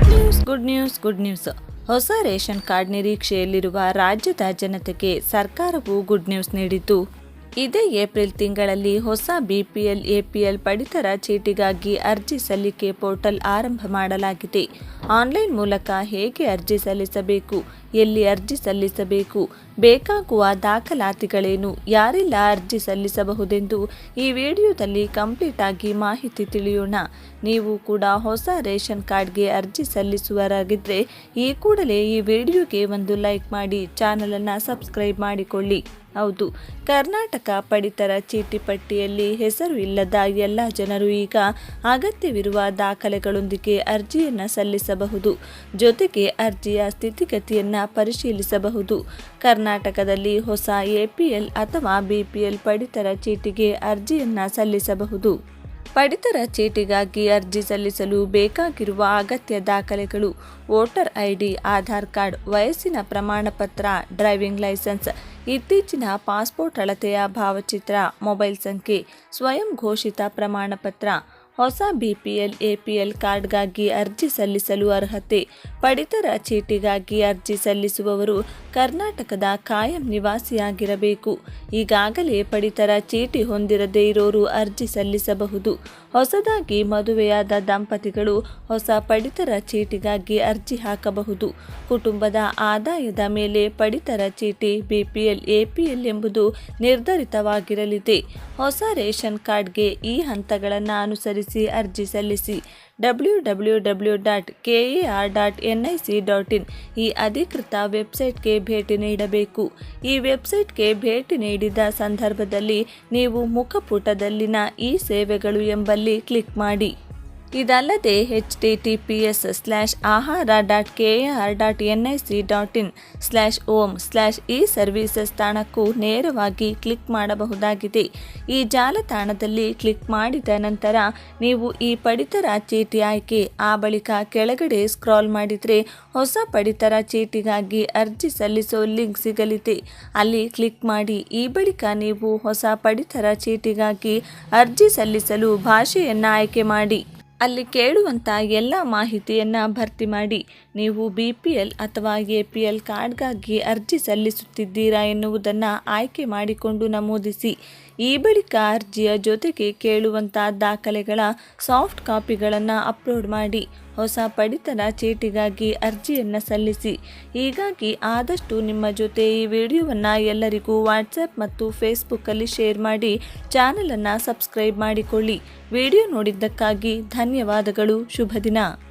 Good news good news ಹೊಸ ration card ನಿರೀಕ್ಷೆಯಲ್ಲಿರುವ ರಾಜ್ಯದ ಜನತೆಗೆ ಸರ್ಕಾರವು ಗುಡ್ ನ್ಯೂಸ್ ನೀಡಿತು ಇದೇ ಏಪ್ರಿಲ್ ತಿಂಗಳಲ್ಲಿ ಹೊಸ ಬಿಪಿಎಲ್ ಎಪಿಎಲ್ ಪಡಿತರ ಚೀಟಿಗಾಗಿ ಅರ್ಜಿ ಸಲ್ಲಿಕೆ ಪೋರ್ಟಲ್ ಆರಂಭ ಮಾಡಲಾಗಿದೆ. ಆನ್ಲೈನ್ ಮೂಲಕ ಹೇಗೆ ಅರ್ಜಿ ಸಲ್ಲಿಸಬೇಕು? ಎಲ್ಲಿ ಅರ್ಜಿ ಸಲ್ಲಿಸಬೇಕು? ಬೇಕಾಗುವ ದಾಖಲಾತಿಗಳೇನು? ಯಾರೆಲ್ಲ ಅರ್ಜಿ ಸಲ್ಲಿಸಬಹುದೆಂದು ಈ ವಿಡಿಯೋದಲ್ಲಿ ಕಂಪ್ಲೀಟ್ ಆಗಿ ಮಾಹಿತಿ ತಿಳಿಯೋಣ. ನೀವು ಕೂಡ ಹೊಸ ರೇಷನ್ ಕಾರ್ಡ್ಗೆ ಅರ್ಜಿ ಸಲ್ಲಿಸುವರಾಗಿದ್ದರೆ ಈ ಕೂಡಲೇ ಈ ವಿಡಿಯೋಗೆ ಒಂದು ಲೈಕ್ ಮಾಡಿ, ಚಾನಲನ್ನು ಸಬ್ಸ್ಕ್ರೈಬ್ ಮಾಡಿಕೊಳ್ಳಿ. ಹೌದು, ಕರ್ನಾಟಕ ಪಡಿತರ ಚೀಟಿ ಪಟ್ಟಿಯಲ್ಲಿ ಹೆಸರು ಇಲ್ಲದ ಎಲ್ಲ ಜನರು ಈಗ ಅಗತ್ಯವಿರುವ ದಾಖಲೆಗಳೊಂದಿಗೆ ಅರ್ಜಿಯನ್ನು ಸಲ್ಲಿಸಬಹುದು. ಜೊತೆಗೆ ಅರ್ಜಿಯ ಸ್ಥಿತಿಗತಿಯನ್ನು ಪರಿಶೀಲಿಸಬಹುದು. ಕರ್ನಾಟಕದಲ್ಲಿ ಹೊಸ ಎಪಿಎಲ್ ಅಥವಾ ಬಿಪಿಎಲ್ ಪಡಿತರ ಚೀಟಿಗೆ ಅರ್ಜಿಯನ್ನು ಸಲ್ಲಿಸಬಹುದು. ಪಡಿತರ ಚೀಟಿಗಾಗಿ ಅರ್ಜಿ ಸಲ್ಲಿಸಲು ಬೇಕಾಗಿರುವ ಅಗತ್ಯ ದಾಖಲೆಗಳು, ವೋಟರ್ ಐಡಿ, ಆಧಾರ್ ಕಾರ್ಡ್, ವಯಸ್ಸಿನ ಪ್ರಮಾಣಪತ್ರ, ಡ್ರೈವಿಂಗ್ ಲೈಸೆನ್ಸ್, ಇತ್ತೀಚಿನ ಪಾಸ್ಪೋರ್ಟ್ ಅಳತೆಯ ಭಾವಚಿತ್ರ, ಮೊಬೈಲ್ ಸಂಖ್ಯೆ, ಸ್ವಯಂ ಘೋಷಿತ ಪ್ರಮಾಣಪತ್ರ ಹೊಸ ಬಿಪಿಎಲ್, ಎಪಿಎಲ್ ಕಾರ್ಡ್ಗಾಗಿ ಅರ್ಜಿ ಸಲ್ಲಿಸಲು ಅರ್ಹತೆ. ಪಡಿತರ ಚೀಟಿಗಾಗಿ ಅರ್ಜಿ ಸಲ್ಲಿಸುವವರು ಕರ್ನಾಟಕದ ಕಾಯಂ ನಿವಾಸಿಯಾಗಿರಬೇಕು. ಈಗಾಗಲೇ ಪಡಿತರ ಚೀಟಿ ಹೊಂದಿರದೇ ಇರೋರು ಅರ್ಜಿ ಸಲ್ಲಿಸಬಹುದು. ಹೊಸದಾಗಿ ಮದುವೆಯಾದ ದಂಪತಿಗಳು ಹೊಸ ಪಡಿತರ ಚೀಟಿಗಾಗಿ ಅರ್ಜಿ ಹಾಕಬಹುದು. ಕುಟುಂಬದ ಆದಾಯದ ಮೇಲೆ ಪಡಿತರ ಚೀಟಿ ಬಿಪಿಎಲ್, ಎಪಿಎಲ್ ಎಂಬುದು ನಿರ್ಧರಿತವಾಗಿರಲಿದೆ. ಹೊಸ ರೇಷನ್ ಕಾರ್ಡ್ಗೆ ಈ ಹಂತಗಳನ್ನು ಅನುಸರಿಸಿ ಅರ್ಜಿ ಸಲ್ಲಿಸಿ. W W W dot K dot N I C dot in ಈ ಅಧಿಕೃತ ವೆಬ್ಸೈಟ್ಗೆ ಭೇಟಿ ನೀಡಬೇಕು. ಈ ವೆಬ್ಸೈಟ್ಗೆ ಭೇಟಿ ನೀಡಿದ ಸಂದರ್ಭದಲ್ಲಿ ನೀವು ಮುಖಪುಟದಲ್ಲಿನ ಈ ಸೇವೆಗಳು ಎಂಬಲ್ಲಿ ಕ್ಲಿಕ್ ಮಾಡಿ. ಇದಲ್ಲದೆ H T T P S slash ahara dot K A R dot N I C dot in slash home slash E services ತಾಣಕ್ಕೂ ನೇರವಾಗಿ ಕ್ಲಿಕ್ ಮಾಡಬಹುದಾಗಿದೆ. ಈ ಜಾಲತಾಣದಲ್ಲಿ ಕ್ಲಿಕ್ ಮಾಡಿದ ನಂತರ ನೀವು ಈ ಪಡಿತರ ಚೀಟಿ ಆಯ್ಕೆ, ಆ ಬಳಿಕ ಕೆಳಗಡೆ ಸ್ಕ್ರಾಲ್ ಮಾಡಿದರೆ ಹೊಸ ಪಡಿತರ ಚೀಟಿಗಾಗಿ ಅರ್ಜಿ ಸಲ್ಲಿಸೋ ಲಿಂಕ್ ಸಿಗಲಿದೆ. ಅಲ್ಲಿ ಕ್ಲಿಕ್ ಮಾಡಿ, ಈ ಬಳಿಕ ನೀವು ಹೊಸ ಪಡಿತರ ಚೀಟಿಗಾಗಿ ಅರ್ಜಿ ಸಲ್ಲಿಸಲು ಭಾಷೆಯನ್ನು ಆಯ್ಕೆ ಮಾಡಿ. ಅಲ್ಲಿ ಕೇಳುವಂಥ ಎಲ್ಲ ಮಾಹಿತಿಯನ್ನು ಭರ್ತಿ ಮಾಡಿ ನೀವು ಬಿ ಪಿ ಎಲ್ ಅಥವಾ ಎ ಪಿ ಎಲ್ ಕಾರ್ಡ್ಗಾಗಿ ಅರ್ಜಿ ಸಲ್ಲಿಸುತ್ತಿದ್ದೀರಾ ಎನ್ನುವುದನ್ನು ಆಯ್ಕೆ ಮಾಡಿಕೊಂಡು ನಮೂದಿಸಿ. ಈ ಬಳಿಕ ಅರ್ಜಿಯ ಜೊತೆಗೆ ಕೇಳುವಂಥ ದಾಖಲೆಗಳ ಸಾಫ್ಟ್ ಕಾಪಿಗಳನ್ನು ಅಪ್ಲೋಡ್ ಮಾಡಿ. ಹೊಸ ಪಡಿತರ ಚೀಟಿಗಾಗಿ ಅರ್ಜಿಯನ್ನು ಸಲ್ಲಿಸಿ. ಹೀಗಾಗಿ ಆದಷ್ಟು ನಿಮ್ಮ ಜೊತೆ ಈ ವಿಡಿಯೋವನ್ನು ಎಲ್ಲರಿಗೂ ವಾಟ್ಸಪ್ ಮತ್ತು ಫೇಸ್ಬುಕ್ಕಲ್ಲಿ ಶೇರ್ ಮಾಡಿ ಚಾನಲನ್ನು ಸಬ್ಸ್ಕ್ರೈಬ್ ಮಾಡಿಕೊಳ್ಳಿ. ವಿಡಿಯೋ ನೋಡಿದ್ದಕ್ಕಾಗಿ ಧನ್ಯವಾದಗಳು. ಶುಭ ದಿನ.